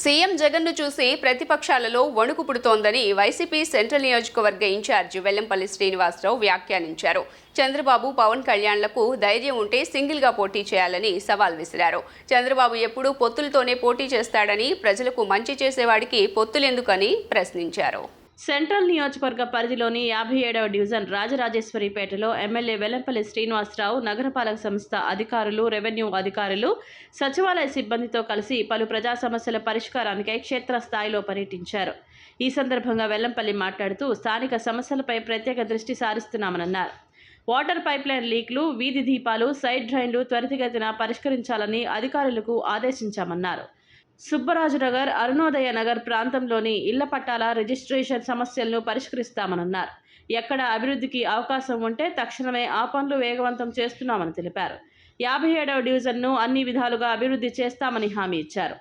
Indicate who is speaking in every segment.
Speaker 1: CM జగన్ను చూసి ప్రతిపక్షాలలో వణుకు పుడుతోందని వైసీపీ సెంట్రల్ నియోజకవర్గ ఇన్ఛార్జ్ వెల్లంపల్లి శ్రీనివాసరావు వ్యాఖ్యానించారు. చంద్రబాబు పవన్ కళ్యాణ్లకు ధైర్యం ఉంటే సింగిల్గా పోటీ చేయాలని సవాల్ విసిరారు. చంద్రబాబు ఎప్పుడూ పొత్తులతోనే పోటీ చేస్తాడని ప్రజలకు మంచి చేసేవాడికి పొత్తులెందుకని ప్రశ్నించారు.
Speaker 2: సెంట్రల్ నియోజకవర్గ పరిధిలోని యాభై ఏడవ డివిజన్ రాజరాజేశ్వరిపేటలో ఎమ్మెల్యే వెల్లంపల్లి శ్రీనివాసరావు నగరపాలక సంస్థ అధికారులు రెవెన్యూ అధికారులు సచివాలయ సిబ్బందితో కలిసి పలు ప్రజా సమస్యల పరిష్కారానికై క్షేత్రస్థాయిలో పర్యటించారు. ఈ సందర్భంగా వెల్లంపల్లి మాట్లాడుతూ స్థానిక సమస్యలపై ప్రత్యేక దృష్టి సారిస్తున్నామన్నారు. వాటర్ పైప్లైన్ లీక్లు వీధి దీపాలు సైడ్ డ్రైన్లు త్వరితగతిన పరిష్కరించాలని అధికారులకు ఆదేశించామన్నారు. సుబ్బరాజునగర్ అరుణోదయ నగర్ ప్రాంతంలోని ఇళ్ళ పట్టాల రిజిస్ట్రేషన్ సమస్యలను పరిష్కరిస్తామన్నారు ఎక్కడ అభివృద్ధికి అవకాశం ఉంటే తక్షణమే ఆ పనులు వేగవంతం చేస్తున్నామని తెలిపారు. యాభై ఏడవ డివిజన్ను అన్ని విధాలుగా అభివృద్ధి చేస్తామని హామీ ఇచ్చారు.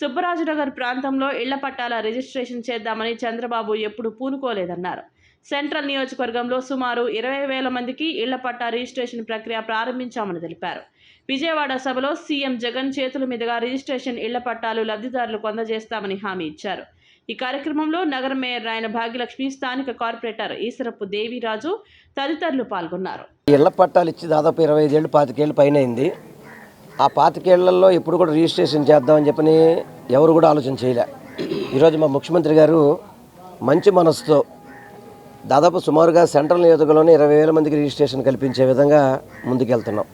Speaker 2: సుబ్బరాజునగర్ ప్రాంతంలో ఇళ్ళ పట్టాల రిజిస్ట్రేషన్ చేద్దామని చంద్రబాబు ఎప్పుడు పూనుకోలేదన్నారు. సెంట్రల్ నియోజకవర్గంలో సుమారు ఇరవై వేల మందికి ఇళ్ళ పట్టా రిజిస్ట్రేషన్ ప్రక్రియ ప్రారంభించామని తెలిపారు. విజయవాడ సభలో సీఎం జగన్ చేతుల మీదుగా రిజిస్ట్రేషన్ ఇళ్ళ పట్టాలు లబ్ధిదారులకు అందజేస్తామని హామీ ఇచ్చారు. ఈ కార్యక్రమంలో నగర మేయర్ రాయన భాగ్యలక్ష్మి స్థానిక కార్పొరేటర్ ఈసరపు దేవిరాజు తదితరులు పాల్గొన్నారు.
Speaker 3: ఇళ్ళ పట్టాలు ఇచ్చి దాదాపు ఇరవై ఐదేళ్ళు పాతికేళ్ళు పైన అయింది. ఆ పాతికేళ్ళలో ఎప్పుడు కూడా రిజిస్ట్రేషన్ చేద్దామని చెప్పని ఎవరు కూడా ఆలోచన చేయలే. ఈరోజు మా ముఖ్యమంత్రి గారు మంచి మనసుతో దాదాపు సుమారుగా సెంట్రల్ నియోజకవర్గంలోనే ఇరవై వేల మందికి రిజిస్ట్రేషన్ కల్పించే విధంగా ముందుకెళ్తున్నాం.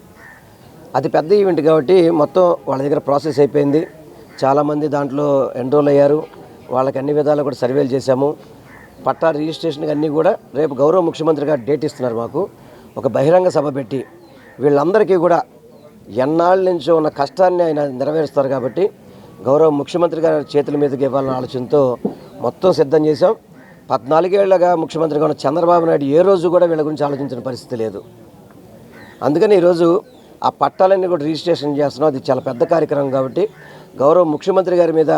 Speaker 3: అది పెద్ద ఈవెంట్ కాబట్టి మొత్తం వాళ్ళ దగ్గర ప్రాసెస్ అయిపోయింది. చాలామంది దాంట్లో ఎన్రోల్ అయ్యారు. వాళ్ళకి అన్ని విధాలు కూడా సర్వేలు చేశాము. పట్టా రిజిస్ట్రేషన్కి అన్నీ కూడా రేపు గౌరవ ముఖ్యమంత్రి గారు డేట్ ఇస్తున్నారు మాకు. ఒక బహిరంగ సభ పెట్టి వీళ్ళందరికీ కూడా ఎన్నాళ్ళ నుంచి ఉన్న కష్టాన్ని ఆయన నెరవేరుస్తారు కాబట్టి గౌరవ ముఖ్యమంత్రి గారి చేతుల మీదకి ఇవ్వాలన్న ఆలోచనతో మొత్తం సిద్ధం చేశాం. పద్నాలుగేళ్ళగా ముఖ్యమంత్రిగా ఉన్న చంద్రబాబు నాయుడు ఏ రోజు కూడా వీళ్ళ గురించి ఆలోచించిన పరిస్థితి లేదు. అందుకని ఈరోజు ఆ పట్టాలన్నీ కూడా రిజిస్ట్రేషన్ చేస్తున్నాం. అది చాలా పెద్ద కార్యక్రమం కాబట్టి గౌరవ ముఖ్యమంత్రి గారి మీద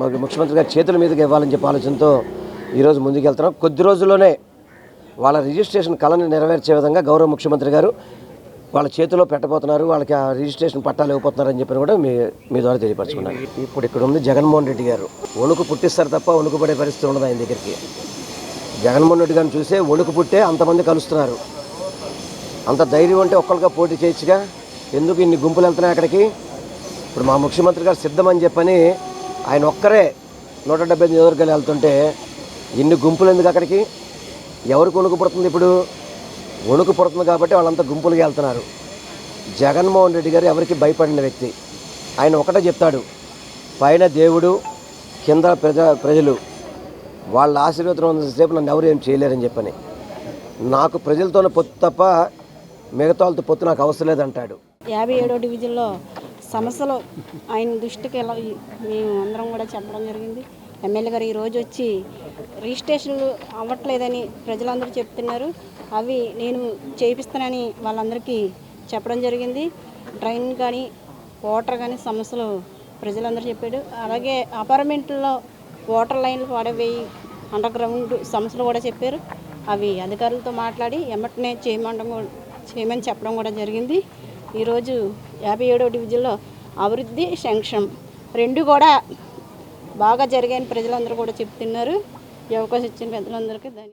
Speaker 3: మాకు ముఖ్యమంత్రి గారి చేతుల మీదకి ఇవ్వాలని చెప్పి ఆలోచనతో ఈరోజు ముందుకెళ్తున్నాం. కొద్ది రోజుల్లోనే వాళ్ళ రిజిస్ట్రేషన్ కళను నెరవేర్చే విధంగా గౌరవ ముఖ్యమంత్రి గారు వాళ్ళ చేతిలో పెట్టబోతున్నారు. వాళ్ళకి ఆ రిజిస్ట్రేషన్ పట్టాలు ఇవ్వబోతున్నారని అని చెప్పి కూడా మీ మీ ద్వారా తెలియపరచుకున్నాను. ఇప్పుడు ఇక్కడ ఉంది జగన్మోహన్ రెడ్డి గారు. వణుకు పుట్టిస్తారు తప్ప వణుకు పడే పరిస్థితి ఉండదు ఆయన దగ్గరికి. జగన్మోహన్ రెడ్డి గారిని చూసే వణుకు పుట్టే అంతమంది కలుస్తున్నారు. అంత ధైర్యం అంటే ఒక్కరిగా పోటీ చేయొచ్చుగా? ఎందుకు ఇన్ని గుంపులు వెళ్తున్నాయి అక్కడికి? ఇప్పుడు మా ముఖ్యమంత్రి గారు సిద్ధమని చెప్పని ఆయన ఒక్కరే నూట డెబ్బై ఎనిమిది నియోజకవర్గాలు వెళ్తుంటే ఇన్ని గుంపులు ఎందుకు అక్కడికి? ఎవరికి వణుకు పుడుతుంది ఇప్పుడు? వణుకు పుడుతుంది కాబట్టి వాళ్ళంతా గుంపులుగా వెళ్తున్నారు. జగన్మోహన్ రెడ్డి గారు ఎవరికి భయపడిన వ్యక్తి. ఆయన ఒకటే చెప్తాడు పైన దేవుడు కింద ప్రజ ప్రజలు. వాళ్ళ ఆశీర్వాదం ఉన్నంతసేపు నన్ను ఎవరు ఏం చేయలేరని చెప్పని. నాకు ప్రజలతోనే పొత్తు తప్ప మిగతా వాళ్ళతో పొత్తు నాకు అవసరం లేదంటాడు.
Speaker 4: యాభై ఏడో డివిజన్లో సమస్యలు ఆయన దృష్టికి ఎలా మేము అందరం కూడా చెప్పడం జరిగింది. ఎమ్మెల్యే గారు ఈరోజు వచ్చి రిజిస్ట్రేషన్లు అవ్వట్లేదని ప్రజలందరూ చెప్తున్నారు. అవి నేను చేయిస్తానని వాళ్ళందరికీ చెప్పడం జరిగింది. డ్రైన్ కానీ వాటర్ కానీ సమస్యలు ప్రజలందరూ చెప్పాడు అలాగే అపార్ట్మెంట్లో వాటర్ లైన్లు పాడవేయి అండర్ గ్రౌండ్ సమస్యలు కూడా చెప్పారు. అవి అధికారులతో మాట్లాడి ఎమ్మటనే చేయమండం కూడా- చేయమని చెప్పడం కూడా జరిగింది. ఈరోజు యాభై ఏడో డివిజన్లో అభివృద్ధి సంక్షేమం రెండు కూడా బాగా జరిగాయని ప్రజలందరూ కూడా చెప్తున్నారు. ఈ అవకాశం ఇచ్చిన పెద్దలందరికీ ధన్యవాదాలు.